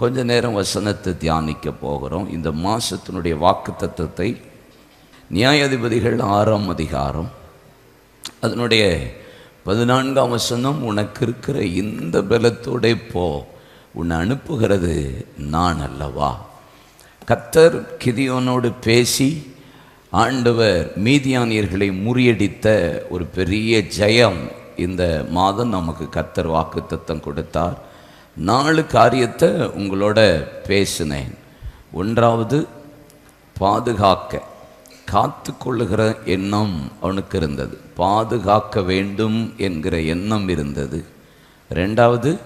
கொஞ்ச நேரம் வசனத்தை தியானிக்க போகிறோம். இந்த மாதத்தினுடைய வாக்கு தத்துவத்தை நியாயாதிபதிகள் ஆறாம் அதிகாரம் அதனுடைய பதினான்காம் வசனம் உனக்கு இருக்கிற இந்த பலத்தோட போ உன்னை அனுப்புகிறது நான் அல்லவா? கத்தர் கிதியோனோடு பேசி ஆண்டவர் மீதியானியர்களை முறியடித்த ஒரு பெரிய ஜெயம் இந்த மாதம் நமக்கு கத்தர் வாக்குத்தத்தம் கொடுத்தார். நாலு காரியத்தை உங்களோட பேசினேன். ஒன்றாவது பாதுகாக்க. காத்து கொள்ளுகிற எண்ணம் அவனுக்கு இருந்தது. பாதுகாக்க வேண்டும் என்கிற எண்ணம் இருந்தது. ரெண்டாவது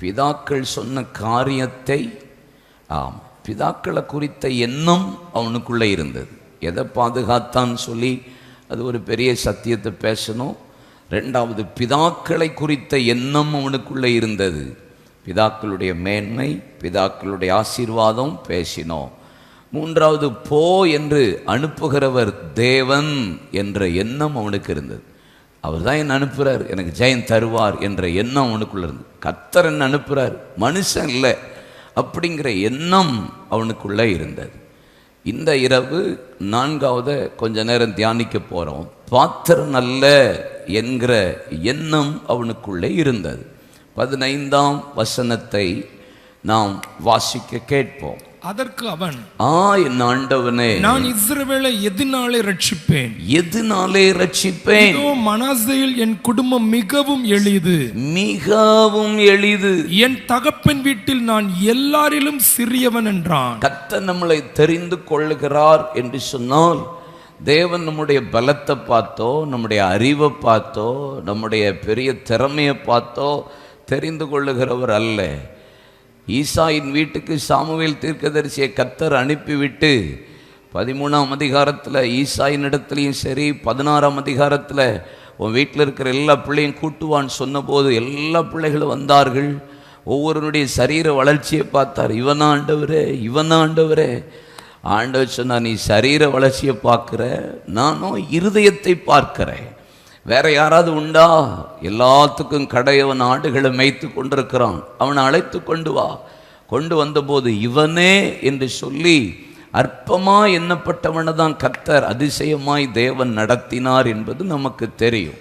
பிதாக்கள் சொன்ன காரியத்தை ஆம் பிதாக்களை குறித்த எண்ணம் அவனுக்குள்ளே இருந்தது. எதை பாதுகாத்தான்னு சொல்லி அது ஒரு பெரிய சத்தியத்தை பேசணும். ரெண்டாவது பிதாக்களை குறித்த எண்ணம் அவனுக்குள்ளே இருந்தது. பிதாக்களுடைய மேன்மை பிதாக்களுடைய ஆசீர்வாதம் பேசினோம். மூன்றாவது போ என்று அனுப்புகிறவர் தேவன் என்ற எண்ணம் அவனுக்கு இருந்தது. அவர் தான் என்ன அனுப்புகிறார் எனக்கு ஜெயம் தருவார் என்ற எண்ணம் அவனுக்குள்ள இருந்தது. கத்தர் என்ன அனுப்புகிறார் மனுஷன் இல்லை அப்படிங்கிற எண்ணம் அவனுக்குள்ளே இருந்தது. இந்த இரவு நான்காவது கொஞ்ச நேரம் தியானிக்க போகிறோம் பாத்திரன் அல்ல என்கிற எண்ணம் அவனுக்குள்ளே இருந்தது. பதினைந்தாம் வசனத்தை நாம் வாசிக்க கேட்போம். அதற்கு அவன் ஆ என் ஆண்டவனே. நான் இஸ்ரவேலை எதினாலே ரட்சிப்பேன் எதுனாலே ரட்சிப்பேன் மனாசையில் என் குடும்பம் மிகவும் எளிது. மிகவும் எளிது. என் தகப்பன் வீட்டில் நான் எல்லாரிலும் சிறியவன் என்றான். கத்த நம்மளை தெரிந்து கொள்ளுகிறார் என்று சொன்னால் தேவன் நம்முடைய பலத்தை பார்த்தோ நம்முடைய அறிவை பார்த்தோ நம்முடைய பெரிய திறமையை பார்த்தோ தெரிந்து கொள்ளுகிறவர் அல்ல. ஈசாயின் வீட்டுக்கு சாமுவேல் தீர்க்கதரிசியை கத்தர் அனுப்பிவிட்டு பதிமூணாம் அதிகாரத்தில் ஈசாயின் இடத்துலையும் சரி பதினாறாம் அதிகாரத்தில் உன் வீட்டில் இருக்கிற எல்லா பிள்ளையும் கூட்டுவான்னு சொன்னபோது எல்லா பிள்ளைகளும் வந்தார்கள். ஒவ்வொருனுடைய சரீர வளர்ச்சியை பார்த்தார். இவன் ஆண்டவரே இவன் ஆண்டவரே. ஆண்டவர் சொன்னா நீ சரீர வளர்ச்சியை பார்க்குற நானும் இருதயத்தை பார்க்கிறேன். வேற யாராவது உண்டா? எல்லாத்துக்கும் கடையவன் ஆடுகளை மேய்த்து கொண்டிருக்கிறான். அவனை அழைத்து கொண்டு வா. கொண்டு வந்தபோது இவனே என்று சொல்லி அற்பமாக எண்ணப்பட்டவனை தான் கத்தர் அதிசயமாய் தேவன் நடத்தினார் என்பது நமக்கு தெரியும்.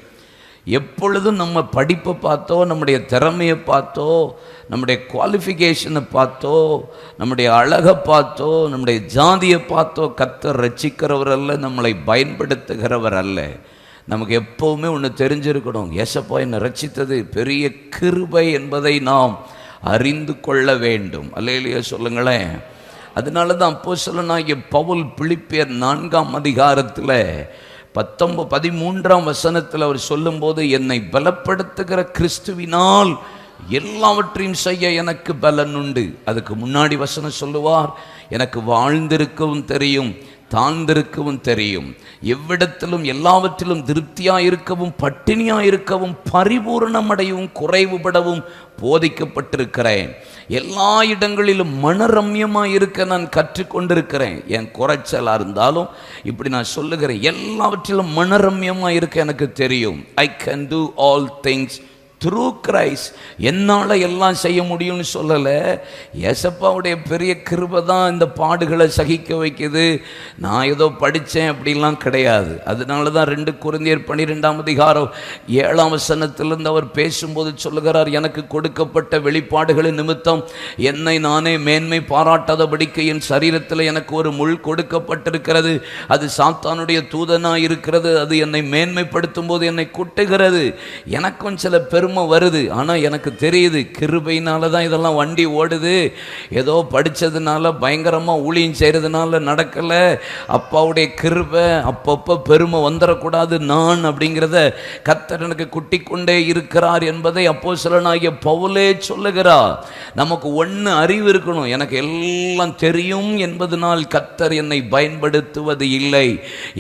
எப்பொழுதும் நம்ம படிப்பை பார்த்தோ நம்முடைய திறமையை பார்த்தோ நம்முடைய குவாலிஃபிகேஷனை பார்த்தோ நம்முடைய அழகை பார்த்தோ நம்முடைய ஜாதியை பார்த்தோ கத்தர் ரட்சிக்கிறவர் அல்ல நம்மளை பயன்படுத்துகிறவர் அல்ல நமக்கு எப்போவுமே ஒன்று தெரிஞ்சிருக்கணும். ஏசப்பா என்னை ரச்சித்தது பெரிய கிருபை என்பதை நாம் அறிந்து கொள்ள வேண்டும். அல்லையிலேயே சொல்லுங்களேன். அதனால தான் அப்போ சொல்லனாகிய பவுல் பிளிப்பியர் நான்காம் அதிகாரத்தில் பத்தொன்பது பதிமூன்றாம் வசனத்தில் அவர் சொல்லும்போது என்னை பலப்படுத்துகிற கிறிஸ்துவினால் எல்லாவற்றையும் செய்ய எனக்கு பலன் உண்டு. அதுக்கு முன்னாடி வசனம் சொல்லுவார் எனக்கு வாழ்ந்திருக்கவும் தெரியும் தாழ்ந்திருக்கவும் தெரியும். எவ்விடத்திலும் எல்லாவற்றிலும் திருப்தியாக இருக்கவும் பட்டினியாக இருக்கவும் பரிபூரணம் குறைவுபடவும் போதிக்கப்பட்டிருக்கிறேன். எல்லா இடங்களிலும் மனரம்யமாக இருக்க நான் கற்றுக்கொண்டிருக்கிறேன். என் குறைச்சலாக இருந்தாலும் இப்படி நான் சொல்லுகிறேன் எல்லாவற்றிலும் மனரம்யமாக இருக்க எனக்கு தெரியும். I can do all things through Christ என்னால் எல்லாம் செய்ய முடியும்னு சொல்லலை. ஏசப்பாவுடைய பெரிய கிருபை தான் இந்த பாடுகளை சகிக்க வைக்குது. நான் ஏதோ படித்தேன் அப்படிலாம் கிடையாது. அதனால தான் ரெண்டு குருந்தியர் பன்னிரெண்டாம் அதிகாரம் ஏழாம் வசனத்திலிருந்து அவர் பேசும்போது சொல்லுகிறார் எனக்கு கொடுக்கப்பட்ட வெளிப்பாடுகளின் நிமித்தம் என்னை நானே மேன்மை பாராட்டாதபடிக்கு என் சரீரத்தில் எனக்கு ஒரு முள் கொடுக்கப்பட்டிருக்கிறது. அது சாத்தானுடைய தூதனாக இருக்கிறது அது என்னை மேன்மைப்படுத்தும் போது என்னை குட்டுகிறது. எனக்கும் சில பெரும் பெருமை வருது. ஆனால் எனக்கு தெரியுது கிருபையினால தான் இதெல்லாம் வண்டி ஓடுது. ஏதோ படித்ததுனால பயங்கரமாக ஊழியம் செய்கிறதுனால நடக்கலை. அப்பாவுடைய கிருபை அப்பப்போ பெருமை வந்துடக்கூடாது நான் அப்படிங்கிறத கத்தர் எனக்கு குட்டி கொண்டே இருக்கிறார் என்பதை அப்போ சிலனாகிய பவுலே சொல்லுகிறார். நமக்கு ஒன்று அறிவு இருக்கணும். எனக்கு எல்லாம் தெரியும் என்பதனால் கத்தர் என்னை பயன்படுத்துவது இல்லை.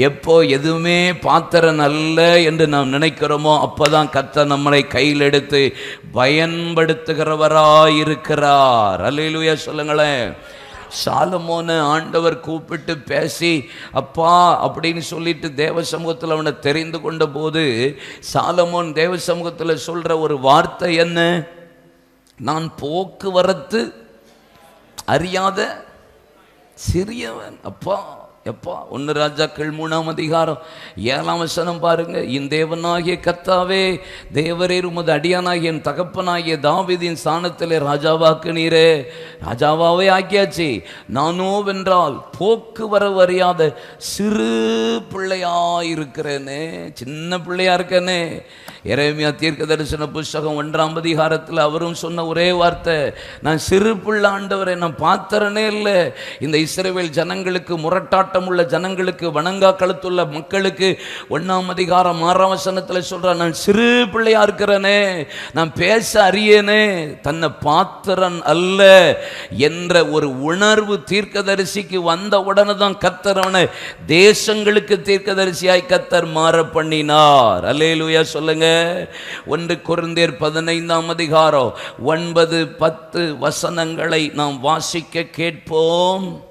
எப்போ எதுவுமே பாத்திரன் அல்ல என்று நாம் நினைக்கிறோமோ அப்போதான் கத்தர் நம்மளை கையில் எடுத்து பயன்படுத்துகிறவராயிருக்கிறார். அல்லேலூயா சொல்லுங்களேன். சாலமோனை ஆண்டவர் கூப்பிட்டு பேசி அப்பா அப்படின்னு சொல்லிட்டு தேவ சமூகத்தில் அவனை தெரிந்து கொண்ட போது சாலமோன் தேவ சமூகத்தில் சொல்ற ஒரு வார்த்தை என்ன? நான் போக்குவரத்து அறியாத சிறியவன் அப்பா. எப்பா ஒன்று ராஜாக்கள் மூணாம் அதிகாரம் ஏழாம் வசனம் பாருங்க. இந்த தேவனாகிய கத்தாவே தேவரே உமது அடியானாகிய என் தகப்பனாகிய தாவிதின் ஸ்தானத்திலே ராஜாவாக்கு நீரே ராஜாவாவே ஆக்கியாச்சு. நானோ வென்றால் போக்குவரவு அறியாத சிறு பிள்ளையா இருக்கிறேனே சின்ன பிள்ளையா இருக்கேனே. இறைமையா தீர்க்க தரிசன புஸ்தகம் ஒன்றாம் அதிகாரத்தில் அவரும் சொன்ன ஒரே வார்த்தை நான் சிறு பிள்ளை ஆண்டவரை நான் பார்த்தரனே இல்லை. இந்த இஸ்ரேவேல் ஜனங்களுக்கு முரட்டாட்டம் உள்ள ஜனங்களுக்கு வணங்கா கழுத்துள்ள மக்களுக்கு ஒன்றாம் அதிகாரம் ஆறாம் வசனத்தில் சொல்கிறேன் நான் சிறு பிள்ளையா இருக்கிறேனே நான் பேச அறியேனே தன்னை பாத்திரன் அல்ல என்ற ஒரு உணர்வு தீர்க்கதரிசிக்கு வந்த உடனே தான் கத்தரவனை தேசங்களுக்கு தீர்க்கதரிசியாய் கத்தர் மாற பண்ணினார் அல்லேலூயா சொல்லுங்க. ஒன்று குருந்தேர் பதினைந்தாம் அதிகாரம் ஒன்பது பத்து வசனங்களை நாம் வாசிக்க கேட்போம்.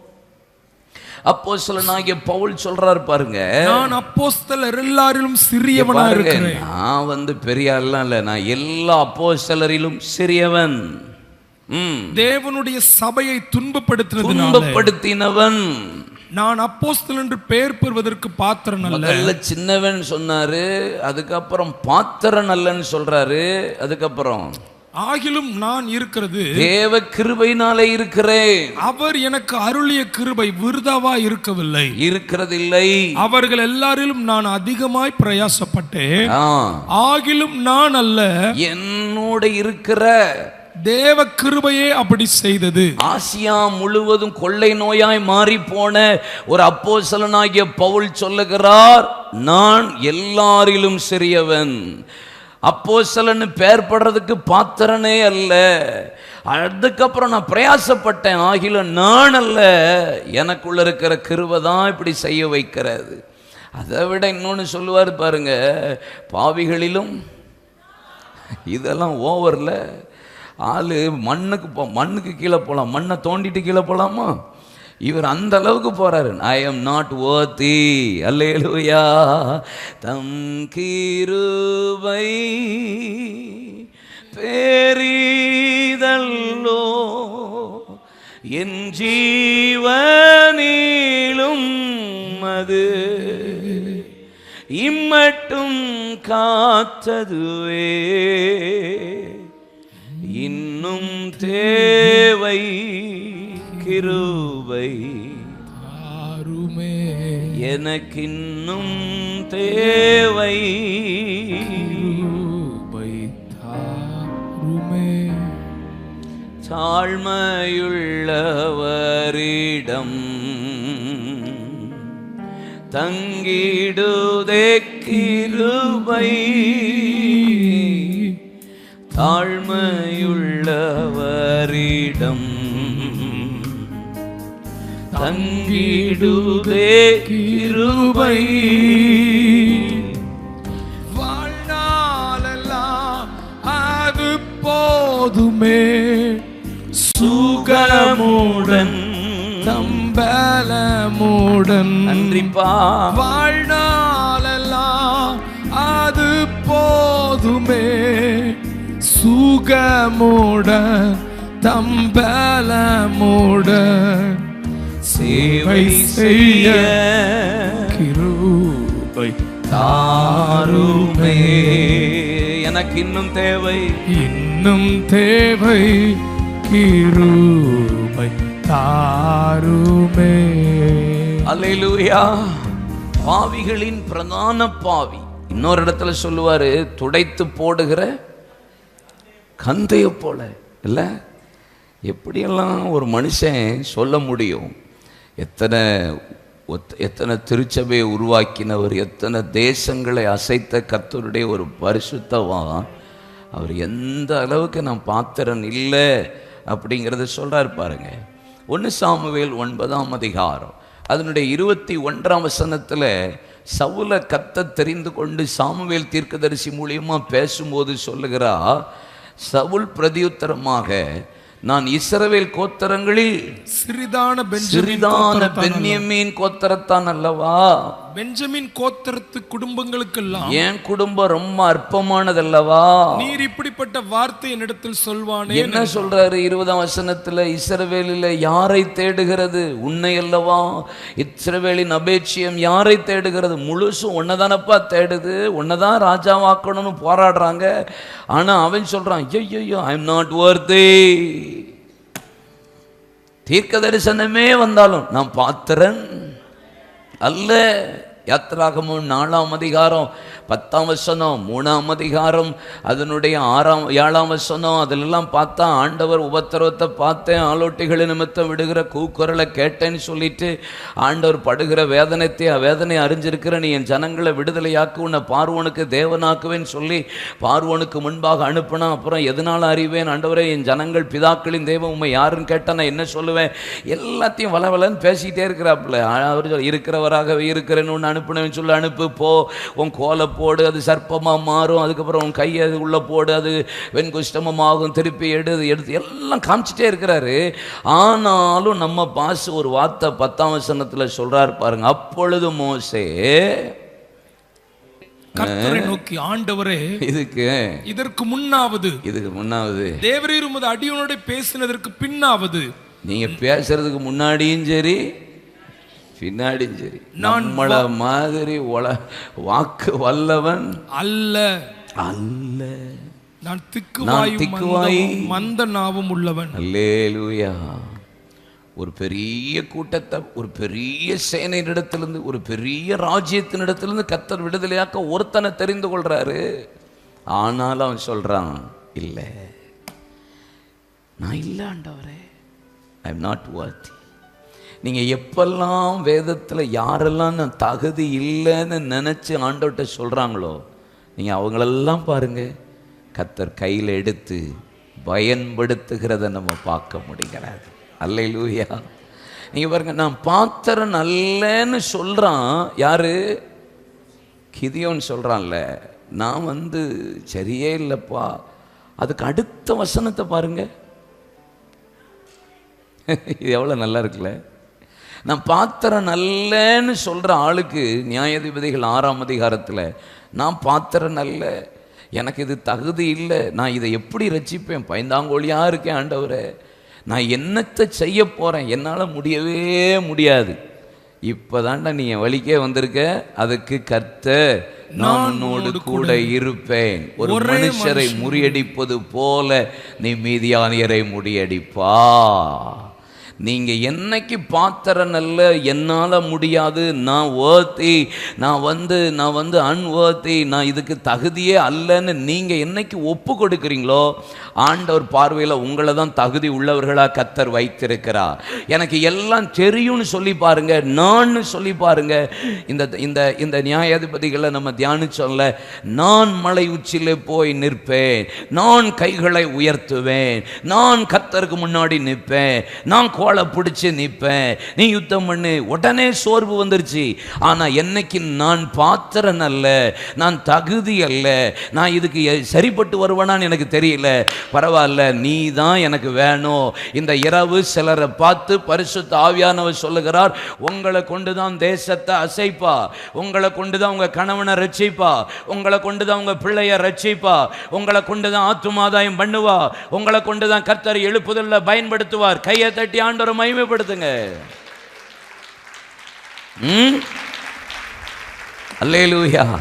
அப்போ சிலனாகிய பவுல் சொல்றாரு பாருங்க. நான் அப்போஸ்தலர் எல்லாரிலும் சிறியவனா பாருங்க, இருக்கிறேன். நான் வந்து பெரிய ஆள்லாம் இல்ல நான் எல்லா அப்போஸ்தலரிலும் சிறியவன். ம். தேவனுடைய சபையை துன்பப்படுத்தினவன். நான் அப்போஸ்தலன் என்று பெயர் பெறுவதற்கு பாத்திரன் அல்ல. முதல்ல சின்னவன் சொன்னாரு அதுக்கப்புறம் பாத்திரன் அல்லன்னு சொல்றாரு அதுக்கப்புறம் ஆகிலும் நான் இருக்கிறது. தேவ கிருபையினாலே இருக்கிறேன். அவர் எனக்கு அருளிய கிருபை விருதாவா இருக்கவில்லை. இருக்கிறதில்லை. அவர்கள் எல்லாரிலும் நான் அதிகமாய் பிரயாசப்பட்டேன். ஆகிலும் நான் அல்ல. என்னோட இருக்கிற தேவ கிருபையே அப்படி செய்தது. ஆசியா முழுவதும் கொள்ளை நோயாய் மாறி போன ஒரு அப்போசலனாகிய பவுல் சொல்லுகிறார் நான் எல்லாரிலும் சிறியவன். அப்போசலன்னு பெயர் படுறதுக்கு பாத்திரனே அல்ல. அதுக்கப்புறம் நான் பிரயாசப்பட்டேன் ஆகில நான் அல்ல. எனக்குள்ள இருக்கிற கிருவை தான் இப்படி செய்ய வைக்கிறது. அதை விட இன்னொன்று சொல்லுவார் பாருங்க பாவிகளிலும் இதெல்லாம் ஓவரில். ஆள் மண்ணுக்கு போ மண்ணுக்கு கீழே போகலாம் மண்ணை தோண்டிட்டு கீழே போகலாமா இவர் அந்த அளவுக்கு போறாரு. ஐ எம் நாட் ஓத்தி அல்லேலூயா தம் கீருவை பெரிதல்லோ என் ஜீவனிலும் அது இம்மட்டும் காத்ததுவே. இன்னும் தேவை கிருபை. ஆருமே எனக்கின்னும் தேவை. கிருபை தாருமே. தாழ்மையுள்ளவரிடம் தங்கிடுதே கிருபை. தாழ்மையுள்ளவரிடம் தங்கிடுதே கிருபை. வாழ்நாளெல்லாம் அது போதுமே. சுகமுடன் தம்பலமுடன் நன்றிப்பா. வாழ்நாளெல்லாம் அது போதுமே. சுகமுடன் தம்பலமுடன் சேவை செய்ய கிருபை தாருமே. எனக்கு இன்னும் தேவை. இன்னும் தேவை கிருபை தாருமே. அல்லேலூயா. பாவிகளின் பிரதான பாவி. இன்னொரு இடத்துல சொல்லுவாரு துடைத்து போடுகிற கந்தையை போல இல்ல? எப்படியெல்லாம் ஒரு மனுஷன் சொல்ல முடியும்? எத்தனை எத்தனை திருச்சபையை உருவாக்கினவர் எத்தனை தேசங்களை அசைத்த கத்தருடைய ஒரு பரிசுத்தவான் அவர் எந்த அளவுக்கு நான் பாத்திரன் இல்லை அப்படிங்கிறத சொல்கிறார் பாருங்க. ஒன்று சாமுவேல் ஒன்பதாம் அதிகாரம் அதனுடைய இருபத்தி ஒன்றாம் வசனத்தில் சவுல கத்த தெரிந்து கொண்டு சாமுவேல் தீர்க்கதரிசி மூலியமாக பேசும்போது சொல்லுகிறா சவுல் பிரதியுத்தரமாக நான் இஸ்ரவேல் கோத்தரங்களில் சிறிதான சிறிதான பென்யமீன் கோத்தரத்தான் அல்லவா பெஞ்சமின் கோத்திரத்து குடும்பங்களுக்கெல்லாம் என் குடும்பம் ரொம்ப அற்பமானதல்லவா? நீர் இப்படிப்பட்ட வார்த்தை என்னிடத்தில் சொல்வானே என்ன சொல்றாரு? இருபதாம் வசனத்துல இஸ்ரவேலில யாரை தேடுகிறது? உன்னை அல்லவா? இஸ்ரவேலின் அபேட்சியம் யாரை தேடுகிறது? முழுசும் உன்னதானப்பா தேடுது. உன்னதான் ராஜாவாக்கணும்னு போராடுறாங்க. ஆனா அவன் சொல்றான் ஐயோ ஐ எம் நாட் worthy. தீர்க்க தரிசனமே வந்தாலும் நான் பாத்திரன் அல்ல. யாத்ராகமும் நாலாம் அதிகாரம். பத்தாம் வசனம் மூணாம் அதிகாரம் அதனுடைய ஆறாம் ஏழாம் வசனம் அதிலெல்லாம் பார்த்தா ஆண்டவர் உபத்திரவத்தை பார்த்தேன் ஆலோட்டிகளை நிமித்தம் விடுகிற கூக்குரலை கேட்டேன்னு சொல்லிட்டு ஆண்டவர் படுகிற வேதனத்தை வேதனை அறிஞ்சிருக்கிற நீ என் ஜனங்களை விடுதலையாக்கு உன்னை பார்வனுக்கு தேவனாக்குவேன்னு சொல்லி பார்வனுக்கு முன்பாக அனுப்புனா அப்புறம் எதனால் அறிவேன்? ஆண்டவரே என் ஜனங்கள் பிதாக்களின் தெய்வம் உண்மை யாருன்னு கேட்டால் நான் என்ன சொல்லுவேன்? எல்லாத்தையும் வளவலன்னு பேசிக்கிட்டே இருக்கிறாப்புல. அவர் இருக்கிறவராகவே இருக்கிறேன்னு ஒன்று அனுப்புனேன்னு சொல்லி அனுப்பு போ. உன் கோலை போடு அது சர்ப்பமாக மாறும் அதுக்கப்புறம் உன் கையை அது உள்ளே போடு அது வெண்குஷ்டமமாகும் திருப்பி எடு எடுத்து எல்லாம் காமிச்சிட்டே இருக்கிறாரு. ஆனாலும் நம்ம பாஸ் ஒரு வார்த்தை பத்தாம் வசனத்தில் சொல்றார் பாருங்க. அப்பொழுது மோசே கர்த்தரை நோக்கி ஆண்டவரே இதுக்கு இதற்கு முன்னாவது இதுக்கு முன்னாவது தேவரீர் உமது அடியோனோட பேசினதற்கு பின்னாவது நீங்க பேசுறதுக்கு முன்னாடியும் சரி பின்னாடியும் சரி. நம்மள மாதிரி வாக்கு வல்லவன் அல்ல. அல்ல. நான் திக்குவாயும் திக்குவாய். மந்த நாவும் உள்ளவன். அல்லேலூயா. ஒரு பெரிய கூட்டத்தை ஒரு பெரிய சேனையினிடத்திலிருந்து ஒரு பெரிய ராஜ்யத்தினிடத்திலிருந்து கத்தர் விடுதலையாக்க ஒருத்தனை தெரிந்து கொள்றாரு. ஆனாலும் அவன் சொல்றான் இல்லை. நான் இல்லை ஆண்டவரே. I am not worthy. நீங்கள் எப்பெல்லாம் வேதத்தில் யாரெல்லாம் நான் தகுதி இல்லைன்னு நினச்சி ஆண்டவர்கிட்ட சொல்றாங்களோ நீங்கள் அவங்களெல்லாம் பாருங்க. கத்தர் கையில் எடுத்து பயன்படுத்துகிறத நம்ம பார்க்க முடிகிறது. அல்ல லூயா நீங்கள் பாருங்க நான் பாத்திரம் நல்லன்னு சொல்றான். யாரு? கிதியோன்னு சொல்றான்ல நான் வந்து சரியே இல்லைப்பா. அதுக்கு அடுத்த வசனத்தை பாருங்க. இது எவ்வளோ நல்லா இருக்குல்ல? நான் பாத்திரம் நல்லன்னு சொல்கிற ஆளுக்கு நியாயாதிபதிகள் ஆறாம் அதிகாரத்தில் நான் பாத்திரம் நல்ல எனக்கு இது தகுதி இல்லை நான் இதை எப்படி ரசிப்பேன் பயந்தாங்கோழியாக இருக்கேன் ஆண்டவரே. நான் என்னத்தை செய்ய போகிறேன் என்னால் முடியவே முடியாது. இப்போதான்டா நீ என் வழிக்கே வந்திருக்க. அதுக்கு கர்த்த நான் உன்னோடு கூட இருப்பேன். ஒரு மனுஷரை முறியடிப்பது போல நீ மீதியானியரை முறியடிப்பா. நீங்கள் என்னைக்கு பாத்திர நல்ல என்னால் முடியாது நான் ஓர்த்தி நான் வந்து நான் வந்து அன்வர்த்தி நான் இதுக்கு தகுதியே அல்லன்னு நீங்கள் என்னைக்கு ஒப்பு கொடுக்குறீங்களோ ஆண்டவர் பார்வையில் உங்களை தான் தகுதி உள்ளவர்களாக கத்தர் வைத்திருக்கிறார். எனக்கு எல்லாம் தெரியும்னு சொல்லி பாருங்க நான் சொல்லி பாருங்க. இந்த இந்த இந்த நியாயாதிபதிகளை நம்ம தியானிச்சோம்ல நான் மலை உச்சியிலே போய் நிற்பேன் நான் கைகளை உயர்த்துவேன் நான் கத்தருக்கு முன்னாடி நிற்பேன் நான் கோலை பிடிச்சி நிற்பேன் நீ யுத்தம் பண்ணு. உடனே சோர்வு வந்துருச்சு. ஆனால் என்னைக்கு நான் பாத்திரன் அல்ல நான் தகுதி அல்ல நான் இதுக்கு சரிப்பட்டு வருவேனான்னு எனக்கு தெரியல. பரவாயில்ல நீ தான் எனக்கு வேணும். இந்த இரவு சிலரை பார்த்து பரிசுத்த ஆவியானவர் சொல்லுகிறார் உங்களை கொண்டு தான் தேசத்தை அசைப்பா. உங்களை கொண்டு தான் உங்கள் கணவனை ரட்சிப்பா. உங்களை கொண்டு தான் உங்கள் பிள்ளைய ரட்சிப்பா. உங்களை கொண்டு தான் ஆத்துமாதாயம் பண்ணுவா. உங்களை கொண்டு தான் கர்த்தர் எழுப்புதலில் பயன்படுத்துவார். கையை தட்டி ஆண்டவரை மகிமைப்படுத்துங்க. ம்? அல்லேலூயா.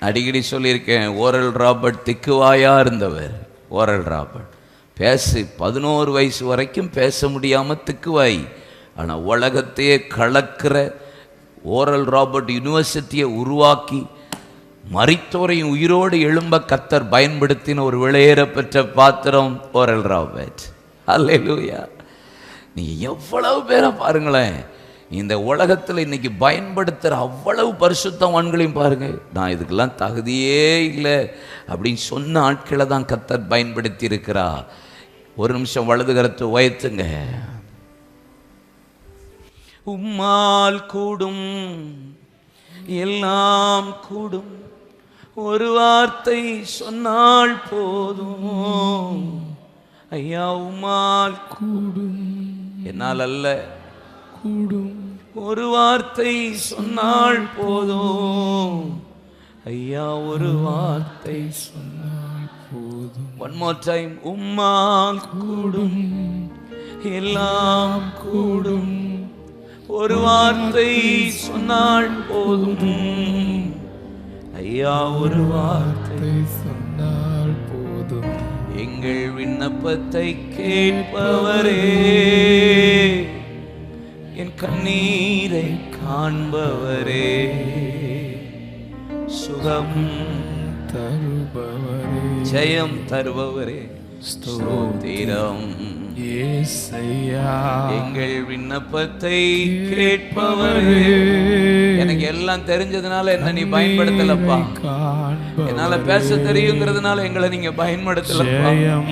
அடிக்கடி சொல்லியிருக்கேன் ஓரல் ராபர்ட் திக்குவாயா இருந்தவர். Oral Robert. பேசு பதினோரு வயசு வரைக்கும் பேச முடியாம திக்குவாய். ஆனா உலகத்தையே கலக்கிற ஓரல் ராபர்ட் யூனிவர்சிட்டியை உருவாக்கி மறித்தோரையும் உயிரோடு எழும்ப கத்தர் பயன்படுத்தின ஒரு விளையேற பெற்ற பாத்திரம் ஓரல் ராபர்ட். அல்லேலூயா. நீ எவ்வளவு பேரை பாருங்களேன். இந்த உலகத்தில் இன்னைக்கு பயன்படுத்துகிற அவ்வளவு பரிசுத்தவான்களையும் பாருங்க. நான் இதுக்கெல்லாம் தகுதியே இல்லை. அப்படின்னு சொன்ன ஆட்களை தான் கத்தர் பயன்படுத்தி இருக்கிறா ஒரு நிமிஷம் வலது கருத்து உயர்த்துங்க. உம்மால் கூடும் எல்லாம் கூடும். ஒரு வார்த்தை சொன்னால் போதும். ஐயா உம்மால் கூடும். என்னால் அல்ல கூடும். ஒரு வார்த்தை சொன்னால் போதும். ஐயா ஒரு வார்த்தை சொன்னால் போதும். ஒன் மோர் டைம் உம்மால் கூடும். எல்லாம் கூடும். ஒரு வார்த்தை சொன்னால் போதும். ஐயா ஒரு வார்த்தை எங்கள் விண்ணப்பத்தை கேட்பவரே. என் கண்ணீரை காண்பவரே. சுகம் தருபவரே. ஜெயம் தருபவரே. ஸ்தோத்திரம். எங்கள் விண்ணப்பத்தை கேட்பவரே எனக்கு எல்லாம் தெரிஞ்சதுனால என்ன நீ பயன்படுத்தலப்பா. என்னால பேச தெரியுங்கிறதுனால எங்களை நீங்க பயன்படுத்தலப்பா. ஜெயம்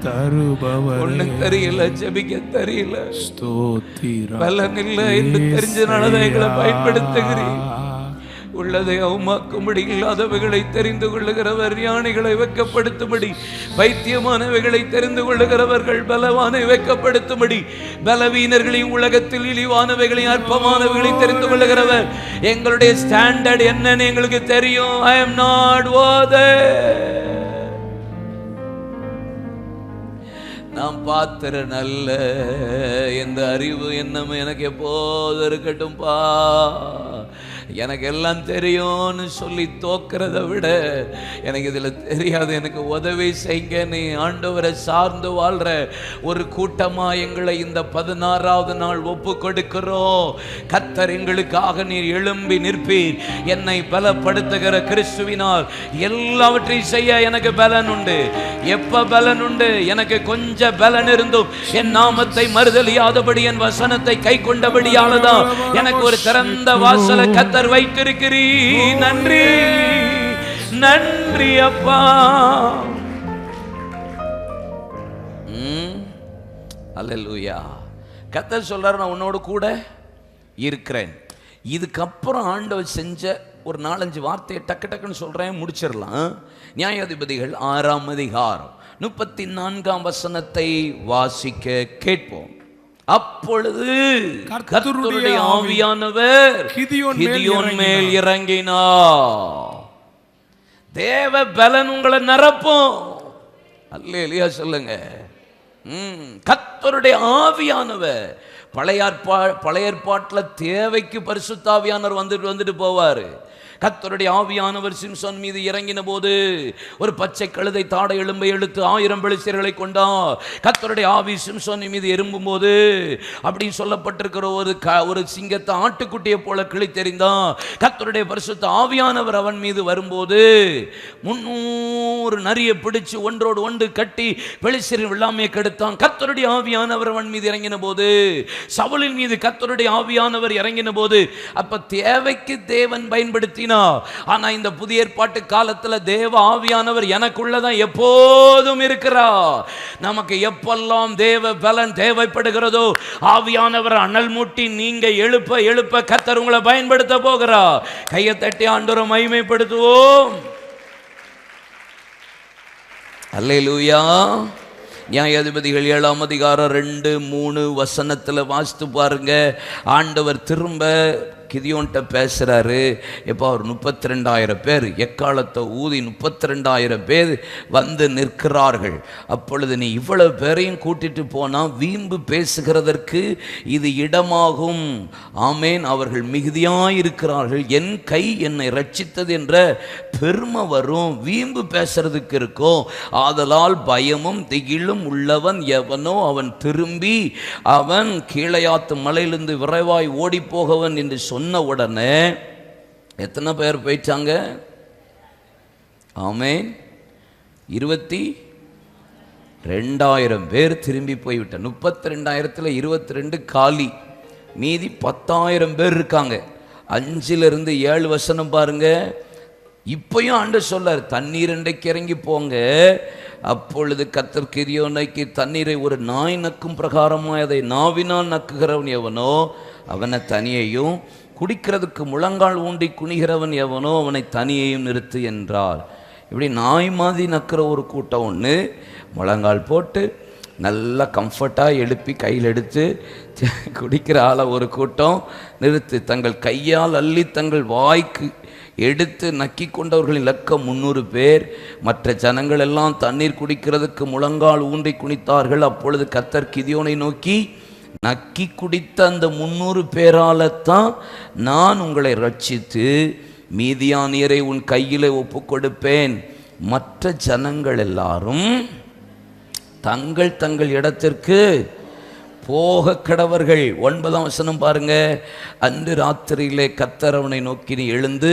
தருபவர். ஒண்ணு தெரியல ஜெபிக்க தெரியல. ஸ்தோத்திரம். பலன் இல்லை என்று தெரிஞ்சதுனாலதான் எங்களை பயன்படுத்துகிறீர். உள்ளதை அவமாக்கும்படி இல்லாதவைகளை தெரிந்து கொள்ளுகிறவர் ஞானிகளை வெக்கப்படுத்தும்படி பைத்தியமானவைகளை தெரிந்து கொள்ளுகிறவர்கள் பலவானை வெக்கப்படுத்தும்படி பலவீனர்களையும் உலகத்தில் இழிவானவைகளையும் அற்பமானவைகளையும் தெரிந்து கொள்ளுகிறவர். எங்களுடைய ஸ்டாண்டர்ட் என்னன்னு எங்களுக்கு தெரியும். ஐ எம் நாட் நாம் பாத்திர நல்ல எந்த அறிவு என்னமே எனக்கு எப்போது இருக்கட்டும்பா. எனக்கு எல்லாம் தெரியும்னு சொல்லி தோக்கிறத விட எனக்கு இதில் தெரியாது. எனக்கு உதவி செய்ங்க. நீ ஆண்டவரை சார்ந்து வாழ்ற ஒரு கூட்டமாக எங்களை இந்த பதினாறாவது நாள் ஒப்பு கொடுக்கிறோம் கத்தர் எங்களுக்காக நீர் எழும்பி நிற்பீர். என்னை பலப்படுத்துகிற கிறிஸ்துவினால் எல்லாவற்றையும் செய்ய எனக்கு பலன் உண்டு. எப்ப பலன் உண்டு? எனக்கு கொஞ்சம் பலன் இருந்தும். என் நாமத்தை மறுதலியாதபடி என் வசனத்தை கை கொண்டபடியானதான் எனக்கு ஒரு திறந்த வாசலை கத்தர் வைத்திருக்கிறீ நன்றி. நன்றி அப்பா. அல்லேலூயா. கத்தர் சொல்றாரு நான் உன்னோடு கூட இருக்கிறேன். இதுக்கப்புறம் ஆண்டவர் செஞ்ச ஒரு நாலஞ்சு வார்த்தையை டக்கு டக்குன்னு சொல்றேன் முடிச்சிடலாம். நியாயாதிபதிகள் ஆறாம் அதிகாரம் முப்பத்தி நான்காம் வசனத்தை வாசிக்க கேட்போம். அப்பொழுது கர்த்தருடைய ஆவியானவர் கிதியோன் மேல் இறங்கினார். தேவ பலன் உங்களை நிரப்பும். அல்லேலியா சொல்லுங்க. ம் கர்த்தருடைய ஆவியானவர். பழைய பழைய ஏற்பாட்டில் தேவைக்கு பரிசுத்தாவியானவர் வந்துட்டு வந்துட்டு போவார். கத்தருடைய ஆவியானவர் சிம்சோன் மீது இறங்கின போது ஒரு பச்சை கழுதை தாடை எலும்பை எடுத்து ஆயிரம் பெலிசியர்களை கொண்டார் கத்தருடைய ஆவி சிம்சோன் மீது எறும்பும் போது அப்படின்னு சொல்லப்பட்டிருக்கிற ஒரு க ஒரு சிங்கத்தை ஆட்டுக்குட்டியை போல கிழித்தெறிந்தான் கத்தருடைய பரிசுத்த ஆவியானவர் அவன் மீது வரும்போது முன்னூறு நரியை பிடிச்சு ஒன்றோடு ஒன்று கட்டி பெலிசியரின் விழாமையை கெடுத்தான். கத்தருடைய ஆவியானவர் அவன் மீது இறங்கின போது சவுலின் மீது கத்தருடைய ஆவியானவர் இறங்கின போது அப்ப தேவைக்கு தேவன் பயன்படுத்தின ஆனா இந்த புதிய ஏற்பாட்டு காலத்துல தேவ ஆவியானவர் எனக்குள்ளதான் எப்போதும் இருக்கிறார். நமக்கு எப்பெல்லாம் தேவ பலன் தேவைப்படுகிறதோ ஆவியானவர் அனல் மூட்டி நீங்க எழுப்ப எழுப்ப கத்தர் உங்களை பயன்படுத்த போகிறார். கையை தட்டி ஆண்டோரை மகிமைப்படுத்துவோம். அல்லேலூயா. நியாயாதிபதிகள் ஏழாம் அதிகாரம் ரெண்டு மூணு வசனத்தில் வாசித்து பாருங்க. ஆண்டவர் திரும்ப கிதியோன்ட்ட பேசுகிறாரு இப்போ அவர் முப்பத்தி ரெண்டாயிரம் பேர். எக்காலத்தை ஊதி முப்பத்தி ரெண்டாயிரம் பேர் வந்து நிற்கிறார்கள். அப்பொழுது நீ இவ்வளவு பேரையும் கூட்டிட்டு போனால் வீம்பு பேசுகிறதற்கு இது இடமாகும். ஆமேன். அவர்கள் மிகுதியாயிருக்கிறார்கள். என் கை என்னை ரட்சித்தது என்ற பெருமை வரும். வீம்பு பேசுறதுக்கு இருக்கும் ஆதலால் பயமும் திகிலும் உள்ளவன் எவனோ அவன் திரும்பி அவன் கீழையாத்து மலையிலிருந்து விரைவாய் ஓடிப்போகவன் என்று சொன்ன உடனே எத்தனை பேர் போயிட்டாங்க? ஆமேன். இருபத்தி ரெண்டாயிரம் பேர் திரும்பி போய்விட்ட முப்பத்தி ரெண்டாயிரத்தில் இருபத்தி ரெண்டு காலி. மீதி பத்தாயிரம் பேர் இருக்காங்க. அஞ்சிலிருந்து ஏழு வசனம் பாருங்க. இப்பயும் ஆண்டு சொல்லார் தண்ணீர் இன்றைக்கு இறங்கி போங்க. அப்பொழுது கத்தர் கிரியோனைக்கு தண்ணீரை ஒரு நாய் நக்கும் பிரகாரமாக அதை நாவினால் நக்குகிறவன் எவனோ அவனை தனியையும் குடிக்கிறதுக்கு முழங்கால் ஊண்டி குனிகிறவன் எவனோ அவனை தனியையும் நிறுத்து என்றார். இப்படி நாய் மாதிரி நக்கிற ஒரு கூட்டம் ஒன்று முழங்கால் போட்டு நல்லா கம்ஃபர்ட்டாக எழுப்பி கையில் எடுத்து குடிக்கிற ஆளை ஒரு கூட்டம் நிறுத்து தங்கள் கையால் அள்ளி தங்கள் வாய்க்கு எடுத்து நக்கி கொண்டவர்களின் இலக்கம் முந்நூறு பேர். மற்ற ஜனங்கள் எல்லாம் தண்ணீர் குடிக்கிறதுக்கு முழங்கால் ஊன்றி குனித்தார்கள். அப்பொழுது கத்தர் கிதியோனை நோக்கி நக்கி குடித்த அந்த முந்நூறு பேராலத்தான் நான் உங்களை ரட்சித்து மீதியானியரை உன் கையில் ஒப்பு கொடுப்பேன் மற்ற ஜனங்கள் எல்லாரும் தங்கள் தங்கள் இடத்திற்கு போக கடவர்கள். ஒன்பதாம் வசனம் பாருங்க. அன்று ராத்திரியிலே கத்தரவனை நோக்கி நீ எழுந்து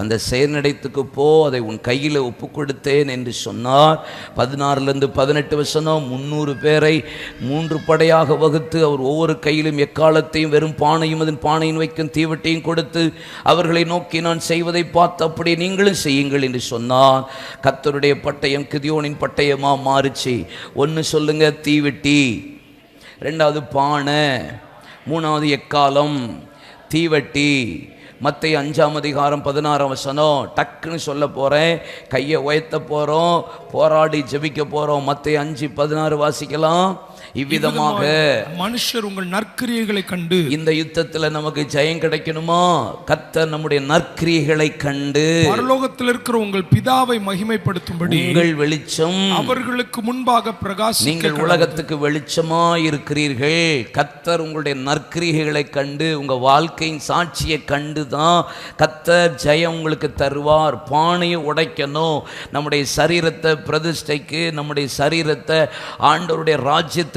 அந்த செயற்நடைத்துக்கு போ அதை உன் கையில் ஒப்பு கொடுத்தேன் என்று சொன்னார். பதினாறுலேருந்து பதினெட்டு வசனம் முந்நூறு பேரை மூன்று படையாக வகுத்து அவர் ஒவ்வொரு கையிலும் எக்காலத்தையும் வெறும் பானையும் அதன் பானையின் வைக்கும் தீவட்டையும் கொடுத்து அவர்களை நோக்கி நான் செய்வதை பார்த்து அப்படியே நீங்களும் செய்யுங்கள் என்று சொன்னார். கத்தருடைய பட்டயம் கிதியோனின் பட்டயமாக மாறுச்சு. ஒன்று சொல்லுங்க தீவெட்டி. ரெண்டாவது பானை மூணாவது எக்காலம் தீவட்டி மற்ற அஞ்சாம் அதிகாரம் பதினாறாம் வசனம் டக்குன்னு சொல்ல போகிறேன் கையை உயர்த்த போகிறோம் போராடி ஜெபிக்க போகிறோம் மற்ற அஞ்சு பதினாறு வாசிக்கலாம். இவ்விதமாக மனுஷர் உங்கள் நற்கிரியைகளை கண்டு இந்த யுத்தத்தில் நமக்கு ஜெயம் கிடைக்கணுமா? கர்த்தர் நம்முடைய நற்கிரியைகளை கண்டு பரலோகத்தில் இருக்கிற உங்கள் பிதாவை மகிமைப்படுத்தும்படி உங்கள் வெளிச்சம் அவர்களுக்கு முன்பாக பிரகாசி நீங்கள் உலகத்துக்கு வெளிச்சமா இருக்கிறீர்கள் கத்தர் உங்களுடைய நற்கிரிகைகளை கண்டு உங்க வாழ்க்கையின் சாட்சியை கண்டு தான் கத்தர் ஜெயம் உங்களுக்கு தருவார். பானையை உடைக்கணும். நம்முடைய சரீரத்தை பிரதிஷ்டைக்கு நம்முடைய சரீரத்தை ஆண்டவருடைய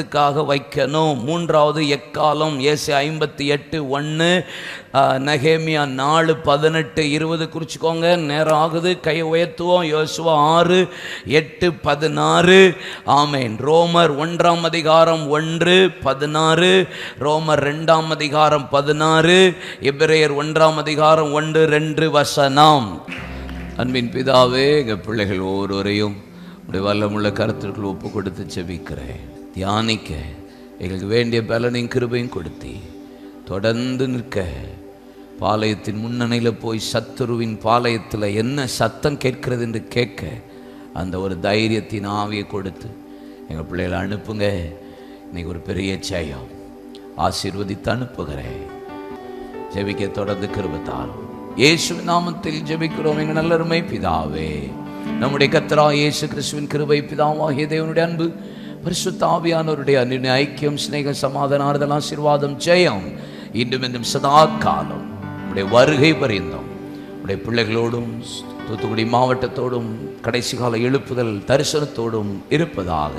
ராஜ்யத்துக்காக வைக்கணும்? மூன்றாவது எக்காலம் ஏசு ஐம்பத்தி எட்டு ஒன்று நகேமியா நாலு பதினெட்டு இருபது குறிச்சிக்கோங்க. நேரம் ஆகுது. கை உயர்த்துவோம். யோசுவா ஆறு எட்டு பதினாறு. ஆமேன். ரோமர் ஒன்றாம் அதிகாரம் ஒன்று பதினாறு. ரோமர் ரெண்டாம் அதிகாரம் பதினாறு. எபிரேயர் ஒன்றாம் அதிகாரம் ஒன்று ரெண்டு வசனம். அன்பின் பிதாவே எங்கள் பிள்ளைகள் ஒவ்வொருவரையும் உடைய வல்லமுள்ள கருத்துக்கள் ஒப்பு கொடுத்து செபிக்கிறேன். தியானிக்க எங்களுக்கு வேண்டிய பலனையும் கிருபையும் கொடுத்தி. தொடர்ந்து நிற்க. பாளையத்தின் முன்னணியில் போய் சத்துருவின் பாளையத்தில் என்ன சத்தம் கேட்கிறது என்று கேட்க அந்த ஒரு தைரியத்தின் ஆவியை கொடுத்து எங்கள் பிள்ளைகளை அனுப்புங்க. இன்னைக்கு ஒரு பெரிய ஜெயம். ஆசீர்வதித்து அனுப்புகிறேன். ஜெபிக்க தொடர்ந்து கிருபத்தால். இயேசு நாமத்தில் ஜெபிக்கிறோம். எங்கள் நல்லருமை பிதாவே. நம்முடைய கத்தரா இயேசு கிறிஸ்துவின் கிருபை பிதாவாகிய தேவனுடைய அன்பு பரிசுத்த ஆவியானவருடைய அன்பின் ஐக்கியம் சிநேகம் சமாதான ஆறுதல் ஆசீர்வாதம் ஜெயம் இன்றும் இன்னும் சதா காலம். உடைய வருகை பரிந்தோம். உடைய பிள்ளைகளோடும் தூத்துக்குடி மாவட்டத்தோடும் கடைசி கால எழுப்புதல் தரிசனத்தோடும் இருப்பதாக.